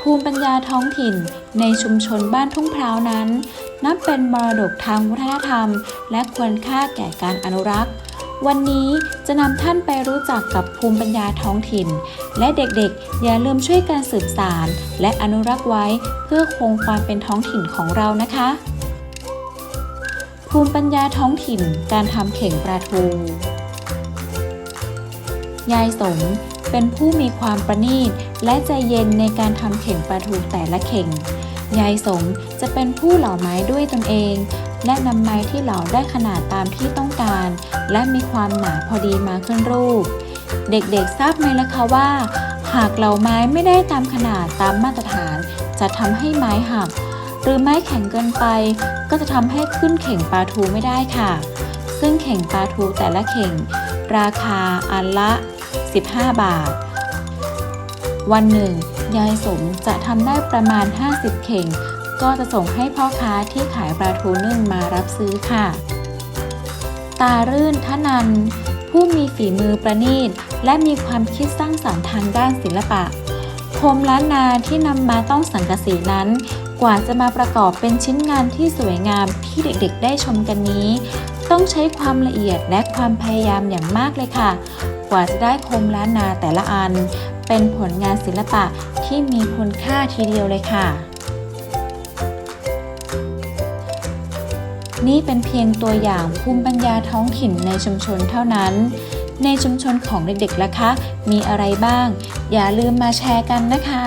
ภูมิปัญญาท้องถิ่นในชุมชนบ้านทุ่งพร้าวนั้น นับเป็นมรดกทางวัฒนธรรม และควรค่าแก่การอนุรักษ์ วันนี้จะนำท่านไปรู้จักกับภูมิปัญญาท้องถิ่น และเด็กๆ อย่าลืมช่วยการสืบสาร และอนุรักษ์ไว้เพื่อคงความเป็นท้องถิ่นของเรานะคะ ภูมิปัญญาท้องถิ่นการทำเข่งปลาทูยายสม เป็นผู้มีความประณีตและใจเย็นในการทำเข่งปลาทูแต่ละเข่ง ยายสมจะเป็นผู้เหล่าไม้ด้วยตนเอง และนำไม้ที่เหลาได้ขนาดตามที่ต้องการ และมีความหนาพอดีมาขึ้นรูป เด็กๆทราบไหมล่ะคะว่า หากเหล่าไม้ไม่ได้ตามขนาดตามมาตรฐาน จะทำให้ไม้หัก หรือไม้แข็งเกินไป ก็จะทำให้ขึ้นเข่งปลาทูไม่ได้ค่ะ ซึ่งเข่งปลาทูแต่ละเข่ง ราคาอันละ 15 บาท วันหนึ่ง ยายสมจะทำได้ประมาณ 50 เข่ง ก็จะส่งให้พ่อค้าที่ขายปลาทูนึ่งมารับซื้อค่ะ ตารื่นทนัน ผู้มีฝีมือประณีต และมีความคิดสร้างสรรค์ทางด้านศิลปะโคมล้านนาที่นำมาต้องสังกะสีนั้น กว่าจะมาประกอบเป็นชิ้นงานที่สวยงามที่เด็กๆ ได้ชมกันนี้ ต้องใช้ความละเอียดและความพยายามอย่างมากเลยค่ะ กว่าจะได้คมล้านนาแต่ละอัน เป็นผลงานศิลปะที่มีคุณค่าทีเดียวเลยค่ะ นี่เป็นเพียงตัวอย่างภูมิปัญญาท้องถิ่นในชุมชนเท่านั้น ในชุมชนของเด็กๆล่ะคะ มีอะไรบ้าง อย่าลืมมาแชร์กันนะคะ